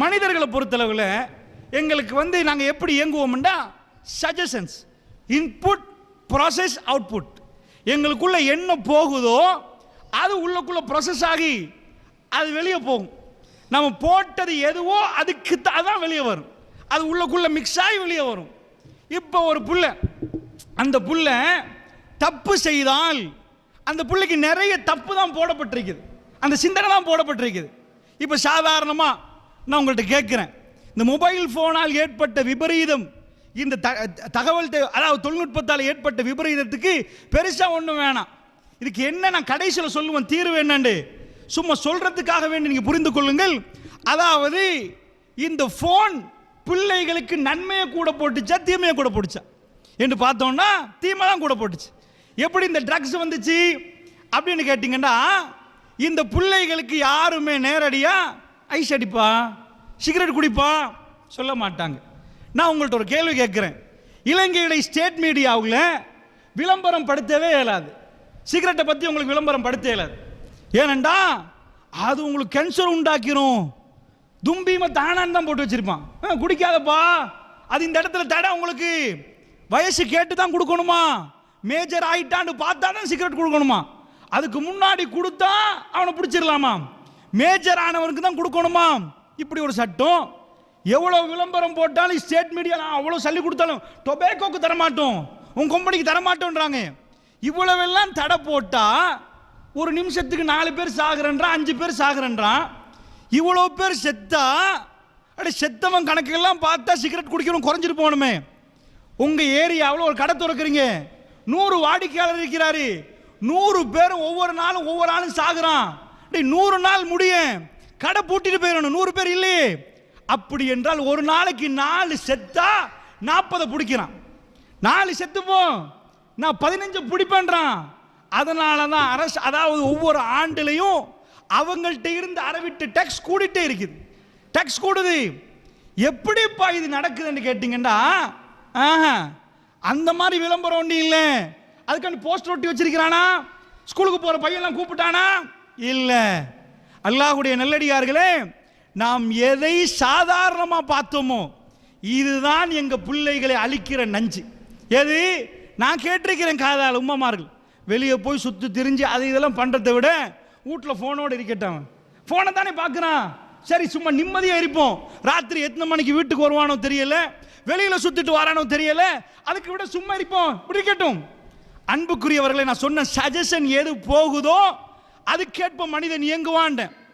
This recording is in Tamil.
மனிதர்களை பொறுத்தளவில் எங்களுக்கு வந்து நாங்கள் எப்படி இயங்குவோம்னா சஜஷன்ஸ் இன்புட் ப்ராசஸ் அவுட்புட் எங்களுக்குள்ளே என்ன போகுதோ அது உள்ளக்குள்ளே ப்ராசஸ் ஆகி அது வெளியே போகும். நம்ம போட்டது எதுவோ அதுக்கு அதான் வெளியே வரும். அது உள்ளக்குள்ளே மிக்ஸ் ஆகி வெளியே வரும். இப்போ ஒரு புள்ள அந்த புள்ள தப்பு செய்தால் அந்த புள்ளைக்கு நிறைய தப்பு தான் போடப்பட்டிருக்குது. அந்த சிந்தனை தான் போடப்பட்டிருக்குது. இப்போ சாதாரணமாக நான் உங்கள்கிட்ட கேட்குறேன். இந்த மொபைல் ஃபோனால் ஏற்பட்ட விபரீதம் இந்த த தகவல் அதாவது தொழில்நுட்பத்தால் ஏற்பட்ட விபரீதத்துக்கு பெருசாக ஒன்றும் வேணாம். இதுக்கு என்ன நான் கடைசியில் சொல்லுவேன் தீர்வு என்னண்டு? சும்மா சொல்கிறதுக்காக வேண்டி நீங்கள் புரிந்து கொள்ளுங்கள். அதாவது இந்த ஃபோன் பிள்ளைகளுக்கு நன்மையை கூட போட்டுச்சா தீமையை கூட போட்டுச்சா? என்று பார்த்தோம்னா தீமை தான் கூட போட்டுச்சு. எப்படி இந்த ட்ரக்ஸ் வந்துச்சு? அப்படின்னு கேட்டிங்கன்னா இந்த பிள்ளைகளுக்கு யாருமே நேரடியா ஐஸ் அடிப்பா? சிகரெட் குடிப்பா சொல்ல மாட்டாங்க. நான் உங்கள்கிட்ட ஒரு கேள்வி கேட்குறேன். இலங்கையுடைய ஸ்டேட் மீடியாவில் விளம்பரம் படுத்தவே இயலாது. சிகரெட்டை பற்றி உங்களுக்கு விளம்பரம் படுத்த இயலாது. ஏனண்டா அது உங்களுக்கு கேன்சர் உண்டாக்கிரும். தும்பியம தானான்னு தான் போட்டு வச்சிருப்பான். ஆ, குடிக்காதப்பா. அது இந்த இடத்துல தடை உங்களுக்கு. வயசு கேட்டு தான் கொடுக்கணுமா? மேஜர் ஆயிட்டான்னு பார்த்தா தான் சிகரெட் கொடுக்கணுமா? அதுக்கு முன்னாடி கொடுத்தா அவனை பிடிச்சிடலாமா மேஜர் ஆனவனுக்கு தான் கொடுக்கணுமா இப்படி ஒரு சட்டம். எவ்வளோ விளம்பரம் போட்டாலும் ஸ்டேட் மீடியா அவ்வளோ சல்லி கொடுத்தாலும் டொபேக்கோக்கு தரமாட்டோம். உன் கம்பெனிக்கு தரமாட்டோன்றாங்க. இவ்வளவெல்லாம் தடை போட்டால் ஒரு நிமிஷத்துக்கு நாலு பேர் சாகுறன்றான் அஞ்சு பேர் சாகுறன்றான் இவ்வளோ பேர் செத்தா அப்படி செத்தவன் கணக்கெல்லாம் பார்த்தா சிகரெட் குடிக்கணும் குறைஞ்சிட்டு போகணுமே. உங்கள் ஏரியாவில் ஒரு கடை திறக்கிறீங்க. நூறு வாடிக்கையாளர் இருக்கிறாரு. நூறு பேரும் ஒவ்வொரு நாளும் ஒவ்வொரு ஆளும் சாகுறான். டேய் நூறு நாள் முடியும் கடை பூட்டிட்டு போயிடணும். நூறு பேர் இல்லையே. அப்படி என்றால் ஒரு நாளைக்கு நாலு செத்தா நாற்பதை பிடிக்கிறான். நாலு செத்துப்போம். நான் பதினஞ்சு பிடிப்பேன்றான். அதனால தான் அரசு அதாவது ஒவ்வொரு ஆண்டுலையும் அவங்கள்ட்ட இருந்து அறவிட்டு டேக்ஸ் கூடிட்டே இருக்குது. டேக்ஸ் கூடுது. எப்படிப்பா இது நடக்குதுன்னு கேட்டிங்கன்னா ஆஹா அந்த மாதிரி விளம்பரம் ஒன்றும் இல்லை. அதுக்காண்டி போஸ்டர் ஒட்டி வச்சிருக்கிறானா? ஸ்கூலுக்கு போகிற பையன்லாம் கூப்பிட்டானா? இல்லை. அல்லாஹுடைய நல்லடியார்களே நாம் எதை சாதாரணமாக பார்த்தோமோ இதுதான் எங்கள் பிள்ளைகளை அழிக்கிற நஞ்சு. எது? நான் கேட்டிருக்கிறேன் காதால் உம்மமார்கள். வெளியே போய் சுற்றி திரிஞ்சு அது இதெல்லாம் பண்ணுறதை விட வீட்டில் ஃபோனோடு இருக்கட்டும் ஃபோனை தானே பார்க்குறான். சரி சும்மா நிம்மதியாக இருப்போம். ராத்திரி எத்தனை மணிக்கு வீட்டுக்கு வருவானோ தெரியல. வெளியில் சுற்றிட்டு வரானோ தெரியல. அதுக்கு விட சும்மா இருப்போம். இப்படி இருக்கட்டும். அன்புக்குரியவர்களை நான் சொன்ன சஜஷன் எது போகுதோ அதுக்கேற்ப மனிதன் இயங்குவான்டேன்.